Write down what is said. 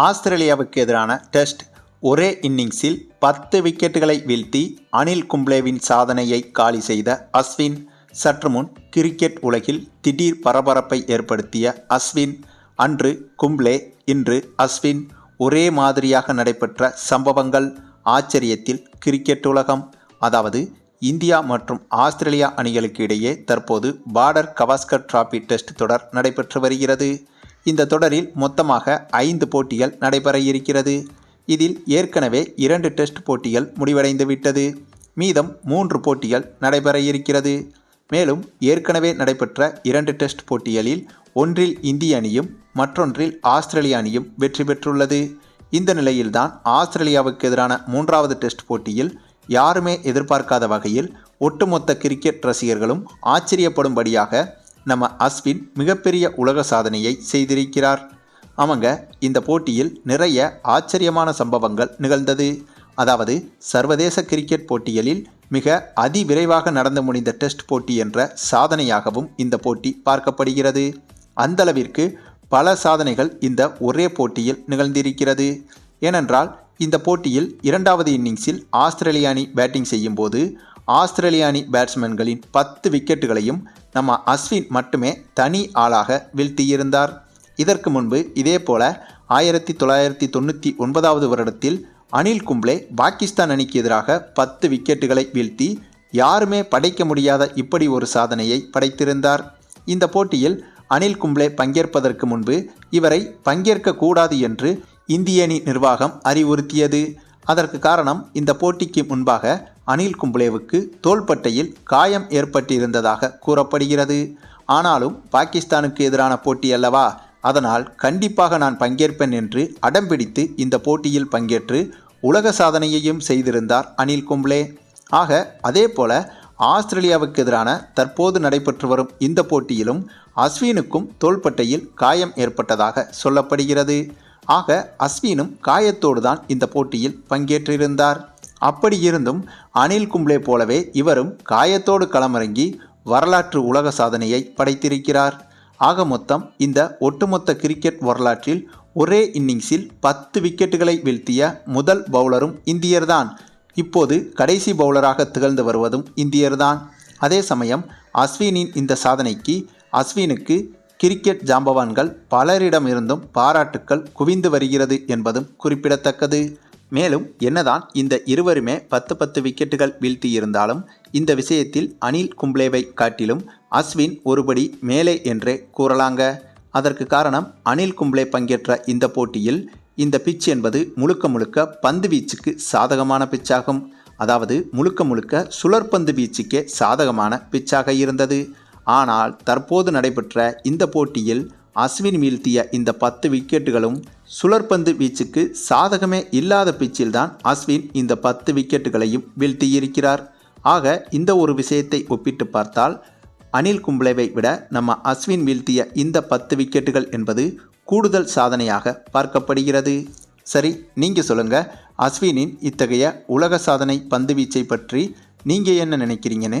ஆஸ்திரேலியாவுக்கு எதிரான டெஸ்ட் ஒரே இன்னிங்ஸில் பத்து விக்கெட்டுகளை வீழ்த்தி அனில் கும்ப்ளேவின் சாதனையை காலி செய்த அஸ்வின் சற்று முன் கிரிக்கெட் உலகில் திடீர் பரபரப்பை ஏற்படுத்திய அஸ்வின் அன்று கும்ப்ளே இன்று அஸ்வின் ஒரே மாதிரியாக நடைபெற்ற சம்பவங்கள் ஆச்சரியத்தில் கிரிக்கெட் உலகம் அதாவது இந்தியா மற்றும் ஆஸ்திரேலியா அணிகளுக்கு இடையே தற்போது பார்டர் கவாஸ்கர் டிராபி டெஸ்ட் தொடர் நடைபெற்று வருகிறது. இந்த தொடரில் மொத்தமாக ஐந்து போட்டிகள் நடைபெற இருக்கிறது. இதில் ஏற்கனவே இரண்டு டெஸ்ட் போட்டிகள் முடிவடைந்து விட்டது. மீதம் மூன்று போட்டிகள் நடைபெற இருக்கிறது. மேலும் ஏற்கனவே நடைபெற்ற இரண்டு டெஸ்ட் போட்டிகளில் ஒன்றில் இந்திய அணியும் மற்றொன்றில் ஆஸ்திரேலிய அணியும் வெற்றி பெற்றுள்ளது. இந்த நிலையில்தான் ஆஸ்திரேலியாவுக்கு எதிரான மூன்றாவது டெஸ்ட் போட்டியில் யாருமே எதிர்பார்க்காத வகையில் ஒட்டுமொத்த கிரிக்கெட் ரசிகர்களும் ஆச்சரியப்படும்படியாக நம்ம அஸ்வின் மிகப்பெரிய உலக சாதனையை செய்திருக்கிறார். அவங்க இந்த போட்டியில் நிறைய ஆச்சரியமான சம்பவங்கள் நிகழ்ந்தது. அதாவது சர்வதேச கிரிக்கெட் போட்டிகளில் மிக அதிவிரைவாக நடந்து முடிந்த டெஸ்ட் போட்டி என்ற சாதனையாகவும் இந்த போட்டி பார்க்கப்படுகிறது. அந்தளவிற்கு பல சாதனைகள் இந்த ஒரே போட்டியில் நிகழ்ந்திருக்கிறது. ஏனென்றால் இந்த போட்டியில் இரண்டாவது இன்னிங்ஸில் ஆஸ்திரேலிய அணி பேட்டிங் செய்யும்போது ஆஸ்திரேலிய அணி பேட்ஸ்மேன்களின் பத்து விக்கெட்டுகளையும் நம்ம அஸ்வின் மட்டுமே தனி ஆளாக வீழ்த்தியிருந்தார். இதற்கு முன்பு இதே போல ஆயிரத்தி தொள்ளாயிரத்தி தொண்ணூற்றி ஒன்பதாவது வருடத்தில் அனில் கும்ப்ளே பாகிஸ்தான் அணிக்கு எதிராக பத்து விக்கெட்டுகளை வீழ்த்தி யாருமே படைக்க முடியாத இப்படி ஒரு சாதனையை படைத்திருந்தார். இந்த போட்டியில் அனில் கும்ப்ளே பங்கேற்பதற்கு முன்பு இவரை பங்கேற்கக்கூடாது என்று இந்திய அணி நிர்வாகம் அறிவுறுத்தியது. அதற்கு காரணம் இந்த போட்டிக்கு முன்பாக அனில் கும்ப்ளேவுக்கு தோள்பட்டையில் காயம் ஏற்பட்டிருந்ததாக கூறப்படுகிறது. ஆனாலும் பாகிஸ்தானுக்கு எதிரான போட்டி அல்லவா? அதனால் கண்டிப்பாக நான் பங்கேற்பேன் என்று அடம்பிடித்து இந்த போட்டியில் பங்கேற்று உலக சாதனையையும் செய்திருந்தார் அனில் கும்ப்ளே ஆக அதே போல ஆஸ்திரேலியாவுக்கு எதிரான தற்போது நடைபெற்று வரும் இந்த போட்டியிலும் அஸ்வினுக்கும் தோள்பட்டையில் காயம் ஏற்பட்டதாக சொல்லப்படுகிறது. ஆக அஸ்வினும் காயத்தோடு தான் இந்த போட்டியில் பங்கேற்றிருந்தார். அப்படி இருந்தும் அனில் கும்ளே போலவே இவரும் காயத்தோடு களமிறங்கி வரலாற்று உலக சாதனையை படைத்திருக்கிறார். ஆக மொத்தம் இந்த ஒட்டுமொத்த கிரிக்கெட் வரலாற்றில் ஒரே இன்னிங்ஸில் பத்து விக்கெட்டுகளை வீழ்த்திய முதல் பவுலரும் இந்தியர்தான். இப்போது கடைசி பவுலராக திகழ்ந்து வருவதும் இந்தியர்தான். அதே சமயம் அஸ்வினின் இந்த சாதனைக்கு அஸ்வினுக்கு கிரிக்கெட் ஜாம்பவான்கள் பலரிடமிருந்தும் பாராட்டுக்கள் குவிந்து வருகிறது என்பதும் குறிப்பிடத்தக்கது. மேலும் என்னதான் இந்த இருவருமே பத்து பத்து விக்கெட்டுகள் வீழ்த்தியிருந்தாலும் இந்த விஷயத்தில் அனில் கும்ப்ளேவை காட்டிலும் அஸ்வின் ஒருபடி மேலே என்றே கூறலாங்க. அதற்கு காரணம் அனில் கும்ப்ளே பங்கேற்ற இந்த போட்டியில் இந்த பிச் என்பது முழுக்க முழுக்க பந்து வீச்சுக்கு சாதகமான பிச்சாகும். அதாவது முழுக்க முழுக்க சுழற்பந்து வீச்சுக்கே சாதகமான பிச்சாக இருந்தது. ஆனால் தற்போது நடைபெற்ற இந்த போட்டியில் அஸ்வின் வீழ்த்திய இந்த பத்து விக்கெட்டுகளும் சுழற்பந்து வீச்சுக்கு சாதகமே இல்லாத பிச்சில்தான் அஸ்வின் இந்த பத்து விக்கெட்டுகளையும் வீழ்த்தியிருக்கிறார். ஆக இந்த ஒரு விஷயத்தை ஒப்பிட்டு பார்த்தால் அனில் கும்ப்ளேவை விட நம்ம அஸ்வின் வீழ்த்திய இந்த பத்து விக்கெட்டுகள் என்பது கூடுதல் சாதனையாக பார்க்கப்படுகிறது. சரி நீங்கள் சொல்லுங்கள் அஸ்வினின் இத்தகைய உலக சாதனை பந்து வீச்சை பற்றி நீங்கள் என்ன நினைக்கிறீங்கன்னு?